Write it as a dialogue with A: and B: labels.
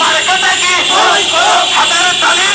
A: মার্কেটা কি হাতের তালি